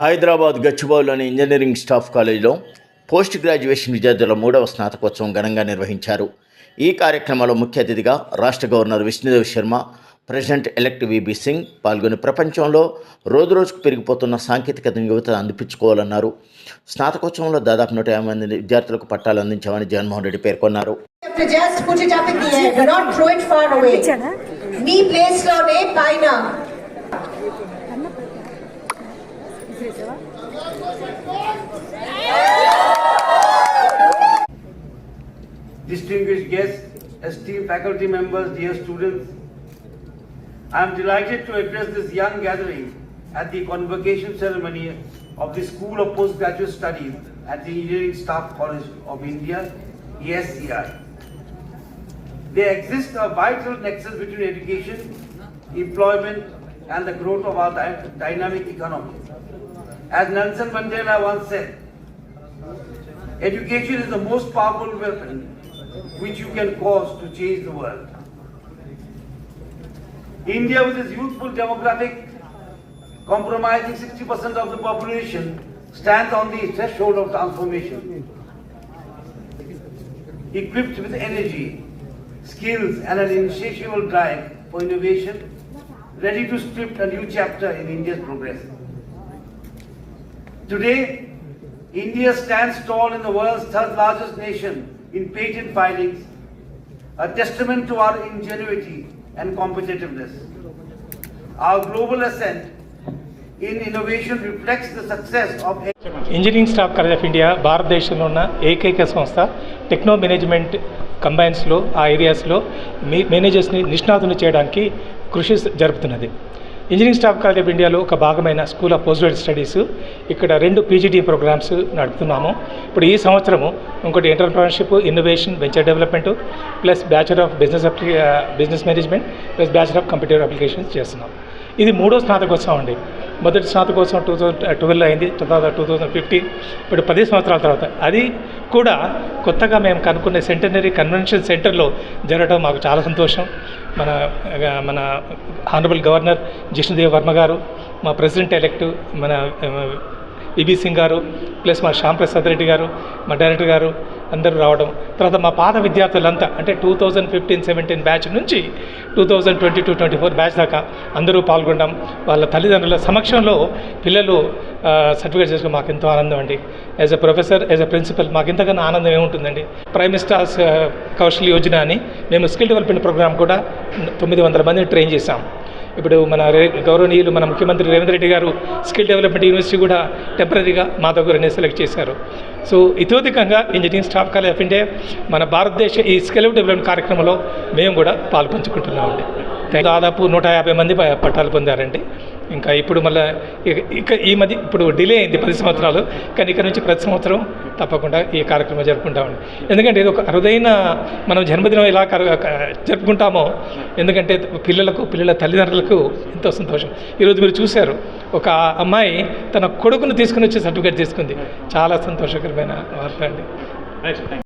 హైదరాబాద్ గచ్చిబౌలిలోని engineering staff కాలేజీలో post graduation విద్యార్థుల మూడవ స్నాతకోత్సవం ఘనంగా నిర్వహించారు. ఈ కార్యక్రమంలో ముఖ్య అతిథిగా రాష్ట్ర governor Vishnudev Sharma president elect VB Singh పాల్గొని ప్రపంచంలో రోజురోజుకు పెరిగిపోతున్న సాంకేతికతను యువత అందిపించుకోవాలన్నారు స్నాతకోత్సవంలో దాదాపు నూట యాభై మంది విద్యార్థులకు పట్టాలు అందించామని జగన్మోహన్ రెడ్డి పేర్కొన్నారు. Distinguished guests, esteemed faculty members, dear students. I am delighted to address this young gathering at the convocation ceremony of the School of Postgraduate Studies at the Engineering Staff College of India, ESCI. There exists a vital nexus between education, employment, and the growth of our dy- dynamic economy. As Nelson Mandela once said, Education is the most powerful weapon which you can cause to change the world. India, with its youthful demographic compromising 60% of the population, stands on the threshold of transformation. Equipped with energy, skills, and an insatiable drive for innovation, ready to script a new chapter in India's progress. Today, India stands tall in the world's third largest nation in patent filings, a testament to our ingenuity and competitiveness. Our global ascent in innovation reflects the success of engineering staff college of India భారతదేశంలో ఉన్న ఏకైక సంస్థ techno management కంబైన్స్లో ఆ ఏరియాస్లో మేనేజర్స్ని నిష్ణాతులు చేయడానికి కృషి జరుపుతున్నది ఇంజనీరింగ్ స్టాఫ్ కాలేజ్ ఆఫ్ ఇండియాలో ఒక భాగమైన school of post graduate studies. ఇక్కడ రెండు పీజీటీ ప్రోగ్రామ్స్ నడుపుతున్నాము. ఇప్పుడు ఈ సంవత్సరము ఇంకోటి entrepreneurship innovation venture development plus bachelor of business అప్లి business management plus bachelor of computer applications చేస్తున్నాం. ఇది మూడో స్నాతకోత్సవం అండి. మొదటి స్నాతకోత్సవం టూ థౌజండ్ ట్వెల్వ్ అయింది తర్వాత టూ థౌజండ్ ఫిఫ్టీన్ ఇప్పుడు పది సంవత్సరాల తర్వాత. అది కూడా కొత్తగా మేము కనుక్కునే సెంటనరీ కన్వెన్షన్ సెంటర్లో జరగడం మాకు చాలా సంతోషం. మన మన హానరబుల్ గవర్నర్ జిష్ణుదేవ్ వర్మ గారు మా ప్రెసిడెంట్ ఎలెక్ట్ మన B B Singh garu plus మా శ్యామ్ ప్రసాద్ రెడ్డి గారు మా డైరెక్టర్ గారు అందరూ రావడం. తర్వాత మా పాత విద్యార్థులంతా అంటే two thousand fifteen seventeen batch నుంచి two thousand twenty two twenty four batch దాకా అందరూ పాల్గొనడం. వాళ్ళ తల్లిదండ్రుల సమక్షంలో పిల్లలు సర్టిఫికేట్ చేసుకుని మాకు ఎంతో ఆనందం అండి. As a professor as a principal మాకు ఇంతకన్నా ఆనందం ఏముంటుందండి? ప్రైమ్ మినిస్టర్స్ కౌశల్ యోజన అని మేము స్కిల్ డెవలప్మెంట్ ప్రోగ్రామ్ కూడా తొమ్మిది వందల మందిని ట్రైన్ చేశాం. ఇప్పుడు మన రే గౌరవనీయులు మన ముఖ్యమంత్రి రేవంత్ రెడ్డి గారు స్కిల్ డెవలప్మెంట్ యూనివర్సిటీ కూడా టెంపరీగా మా దగ్గరనే సెలెక్ట్ చేశారు. సో ఇతోధికంగా engineering staff college of India మన భారతదేశ ఈ స్కిల్ డెవలప్మెంట్ కార్యక్రమంలో మేము కూడా పాల్పంచుకుంటున్నామండి దాదాపు నూట యాభై మంది పట్టాలు పొందారండి. ఇంకా ఇప్పుడు మళ్ళీ ఇక ఈ మధ్య ఇప్పుడు డిలే అయింది పది సంవత్సరాలు. కానీ ఇక్కడ నుంచి ప్రతి సంవత్సరం తప్పకుండా ఈ కార్యక్రమం జరుపుకుంటామండి ఎందుకంటే ఇది ఒక అరుదైన మనం జన్మదినం ఎలా జరుపుకుంటామో ఎందుకంటే పిల్లలకు పిల్లల తల్లిదండ్రులకు ఎంతో సంతోషం. ఈరోజు మీరు చూశారు ఒక అమ్మాయి తన కొడుకును తీసుకుని వచ్చి సర్టిఫికేట్ తీసుకుంది. చాలా సంతోషకరమైన వార్త అండి.